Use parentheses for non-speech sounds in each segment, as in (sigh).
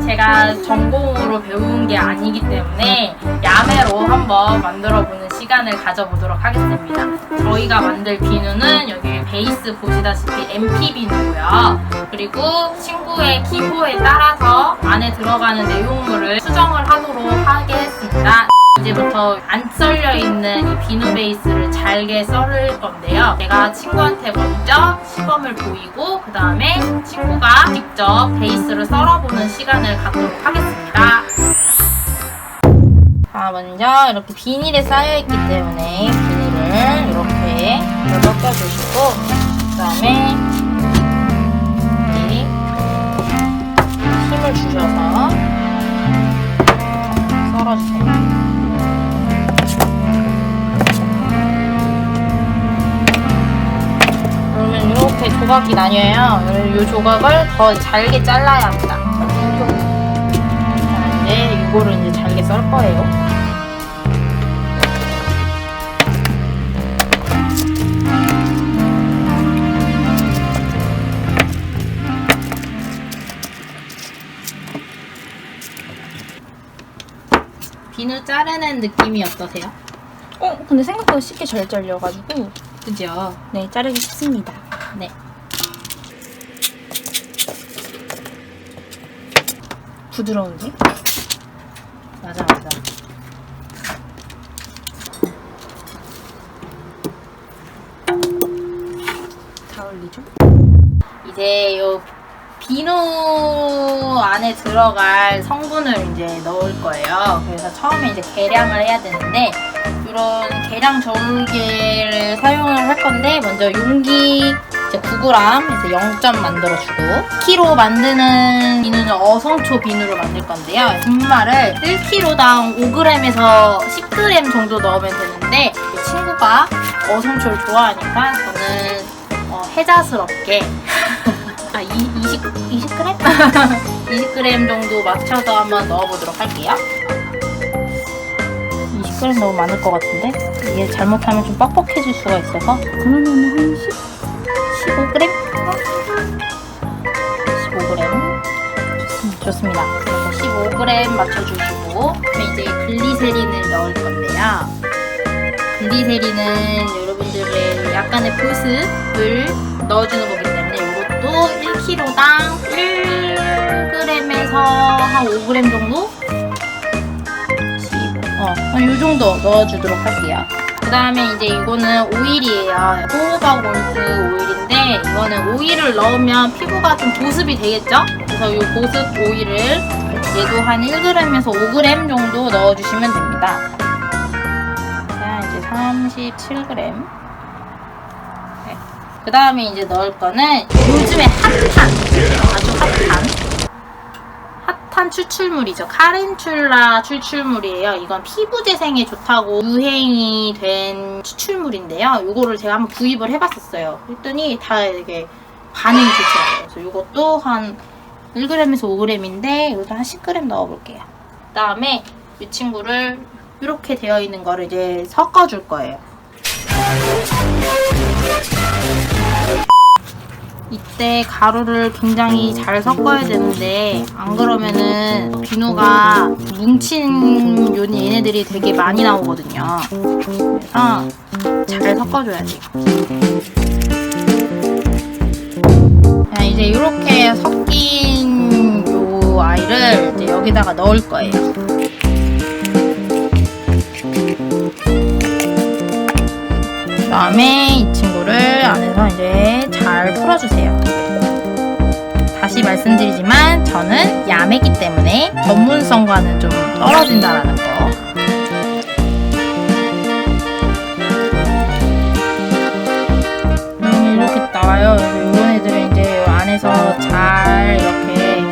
제가 전공으로 배운 게 아니기 때문에 야매로 한번 만들어 보는 시간을 가져보도록 하겠습니다. 저희가 만들 비누는 여기 베이스 보시다시피 MP 비누고요. 그리고 친구의 기호에 따라서 안에 들어가는 내용물을 수정을 하도록 하겠습니다. 이제부터 안 썰려 있는 이 비누 베이스를 잘게 썰을 건데요. 제가 친구한테 먼저 시범을 보이고 그 다음에 친구가 직접 베이스를 썰어보는 시간을 갖도록 하겠습니다. 자, 먼저 이렇게 비닐에 쌓여있기 때문에 비닐을 이렇게 섞여주시고 그 다음에 힘을 주셔서 썰어주세요. 그러면 이렇게 조각이 나뉘어요. 이 조각을 더 잘게 잘라야 합니다. 이거를 이제 잘게 썰 거예요. 비누 자르는 느낌이 어떠세요? 어, 근데 생각보다 쉽게 잘 잘려가지고 그죠? 네 자르기 쉽습니다. 네. 부드러운데? 맞아, 맞아. 다 올리죠? 이제 요 비누 안에 들어갈 성분을 이제 넣을 거예요. 그래서 처음에 이제 계량을 해야 되는데 이런 계량 저울개를 사용을 할 건데 먼저 용기 이제 9g에서 0점 만들어주고 키로 만드는 비누는 어성초 비누로 만들 건데요. 분말을 1kg당 5g에서 10g 정도 넣으면 되는데 이 친구가 어성초를 좋아하니까 저는 어, 해자스럽게 (laughs) 아, 이, 20, 20g? 20g 정도 맞춰서 한번 넣어보도록 할게요. 20g 너무 많을 것 같은데? 이게 잘못하면 좀 뻑뻑해질 수가 있어서 그러면 한 10? 15g? 15g? 좋습니다. 그래서 15g 맞춰주시고, 이제 글리세린을 넣을 건데요. 글리세린은 약간의 보습을 넣어주는 거기 때문에 이것도 1kg당 1g에서 한 5g 정도? 15. 어, 한이 정도 넣어주도록 할게요. 그 다음에 이제 이거는 오일이에요. 호호박 올스 오일인데 이거는 오일을 넣으면 피부가 좀 보습이 되겠죠? 그래서 이 보습 오일을 얘도 한 1g에서 5g 정도 넣어주시면 됩니다. 자, 이제 37g. 네. 그 다음에 이제 넣을 거는 요즘에 핫한, 아주 핫한 핫한 추출물이죠. 카렌출라 추출물이에요. 이건 피부 재생에 좋다고 유행이 된 추출물인데요. 이거를 제가 한번 구입을 해봤었어요. 했더니 다 이게 반응이 좋더라고요. 그래서 이것도 한 1g에서 5g인데 이것도 한 10g 넣어볼게요. 그 다음에 이 친구를 이렇게 되어 있는 거를 이제 섞어줄 거예요. 이때 가루를 굉장히 잘 섞어야 되는데 안 그러면은 비누가 뭉친 요 얘네들이 되게 많이 나오거든요. 그래서 잘 섞어줘야 돼요. 자, 이제 이렇게 섞인 요 아이를 이제 여기다가 넣을 거예요. 그 다음에 이 친구 를 안에서 이제 잘 풀어주세요. 다시 말씀드리지만 저는 야매기 때문에 전문성과는 좀 떨어진다라는 거. 음, 이렇게 나와요. 이런 애들은 이제 안에서 잘 이렇게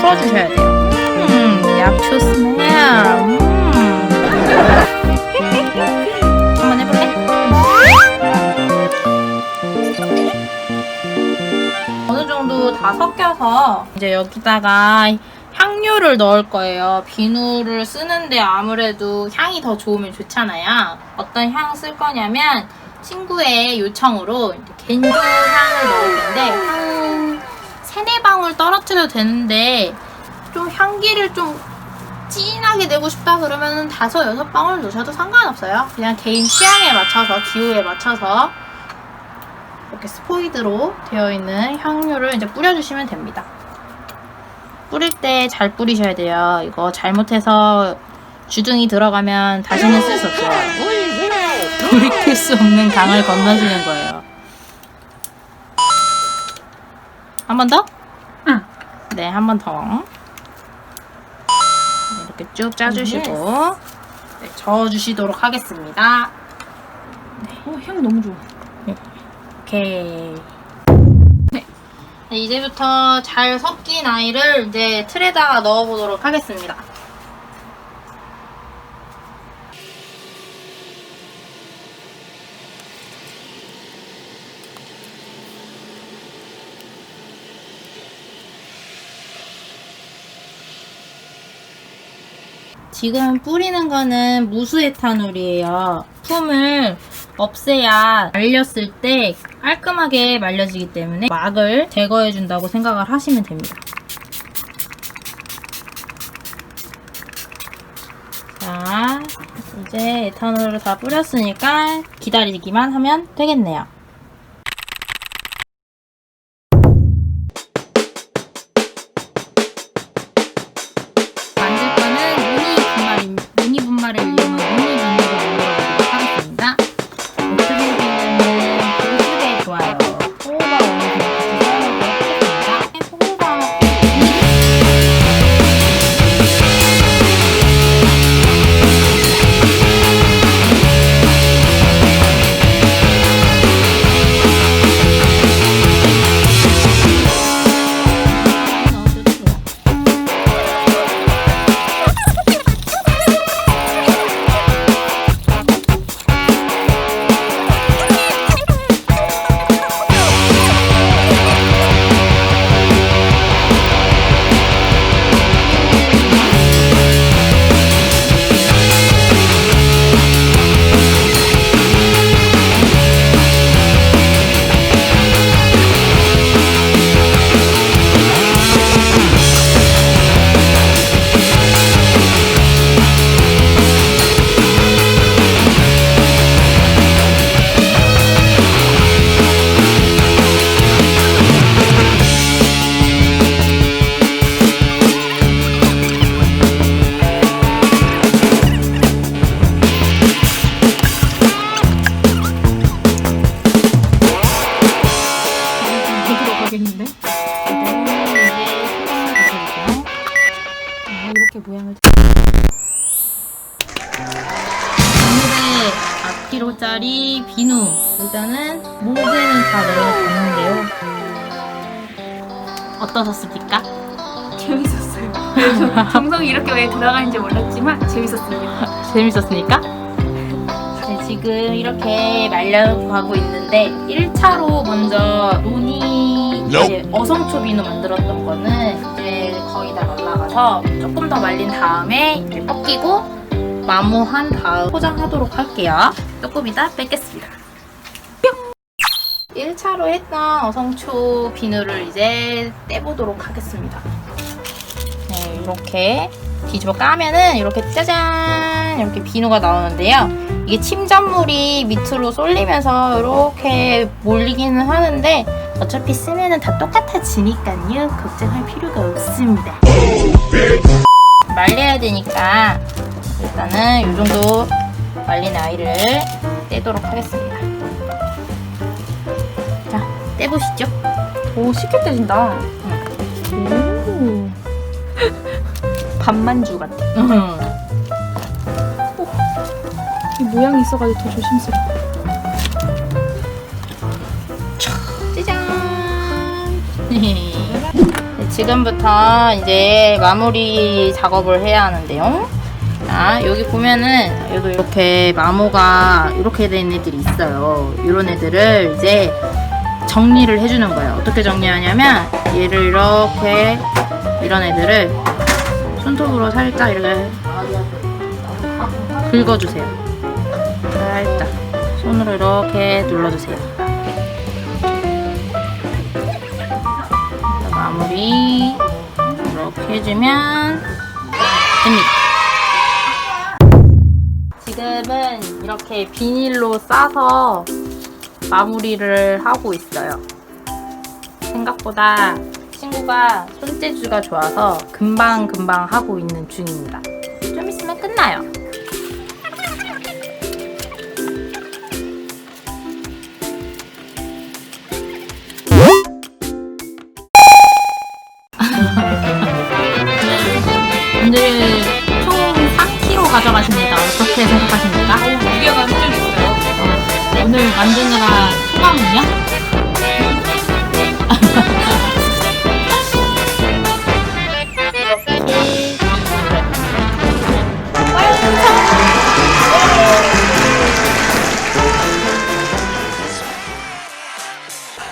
풀어주셔야 돼요. 음, 약초스네. 음. 다 섞여서 이제 여기다가 향료를 넣을 거예요. 비누를 쓰는데 아무래도 향이 더 좋으면 좋잖아요. 어떤 향 쓸 거냐면 친구의 요청으로 겐조 향을 넣을 건데 향 세네 방울 떨어뜨려도 되는데 좀 향기를 좀 진하게 내고 싶다 그러면 다섯 여섯 방울 넣으셔도 상관없어요. 그냥 개인 취향에 맞춰서 기호에 맞춰서 이렇게 스포이드로 되어 있는 향료를 이제 뿌려주시면 됩니다. 뿌릴 때 잘 뿌리셔야 돼요. 이거 잘못해서 주둥이 들어가면 다시는 쓸 수 없어요. (laughs) 돌이킬 수 없는 강을 건너시는 거예요. 한 번 더? 응. 네, 한 번 더. 이렇게 쭉 짜주시고 네, 저어주시도록 하겠습니다. 어, 향 너무 좋아. 오케이. 네. 이제부터 잘 섞인 아이를 이제 틀에다가 넣어보도록 하겠습니다. 지금 뿌리는 거는 무수 에탄올이에요. 품을 없애야 말렸을 때 깔끔하게 말려지기 때문에 막을 제거해 준다고 생각을 하시면 됩니다. 자, 이제 에탄올을 다 뿌렸으니까 기다리기만 하면 되겠네요. 이렇게 모양을. 오늘의 앞키로짜리 비누 일단은 모재는 다 넣어봤는데요 어떠셨습니까? (laughs) 재밌었어요. (laughs) 정성이 이렇게 왜 들어가는지 몰랐지만 재밌었습니다. 재밌었습니까? 네, 지금 이렇게 말려가고 있는데 1차로 먼저 논이 이제 어성초 비누 만들었던 거는 이제 말라가서 조금 더 말린 다음에 이제 벗기고 마모한 다음 포장하도록 할게요. 조금 이따 뺏겠습니다. 뿅! 1차로 했던 어성초 비누를 이제 떼보도록 하겠습니다. 네, 이렇게 뒤집어 까면은 이렇게 짜잔 이렇게 비누가 나오는데요. 이게 침전물이 밑으로 쏠리면서 이렇게 몰리기는 하는데 어차피 쓰면은 다 똑같아지니까요. 걱정할 필요가 없습니다. 말려야 되니까 일단은 이 정도 말린 아이를 떼도록 하겠습니다. 자, 떼보시죠. 오, 쉽게 떼진다. 오. 반만주 같아. 음. 이 모양이 있어가지고 더 조심스러워. 지금부터 이제 마무리 작업을 해야 하는데요. 자, 여기 보면은 이렇게 마모가 이렇게 된 애들이 있어요. 이런 애들을 이제 정리를 해주는 거예요. 어떻게 정리하냐면 얘를 이렇게 이런 애들을 손톱으로 살짝 이렇게 긁어주세요. 살짝 손으로 이렇게 눌러주세요. 마무리 이렇게 해주면 됩니다. 지금은 이렇게 비닐로 싸서 마무리를 하고 있어요. 생각보다 친구가 손재주가 좋아서 금방금방 하고 있는 중입니다. 만드느라? 이렇게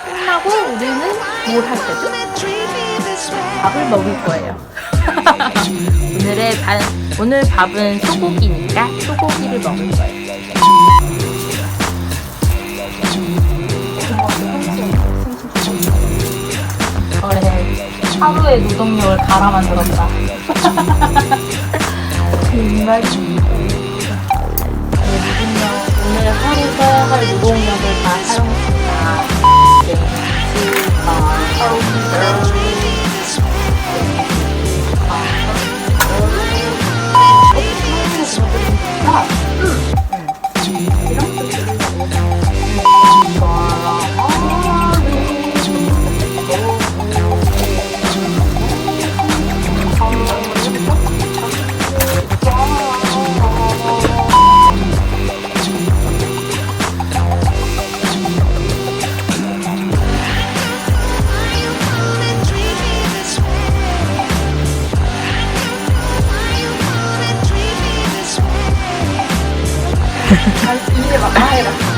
끝나고 우리는 뭘 할 거죠? 밥을 먹을 거예요. (laughs) 오늘의 반, 오늘 밥은 소고기니까 소고기를 먹을 거예요. 하루의 노동력을 갈아 만들었다. 정말 노동력 오늘 하루 써야 할 노동력을 다 사용했다. 네, 이제 막 해라.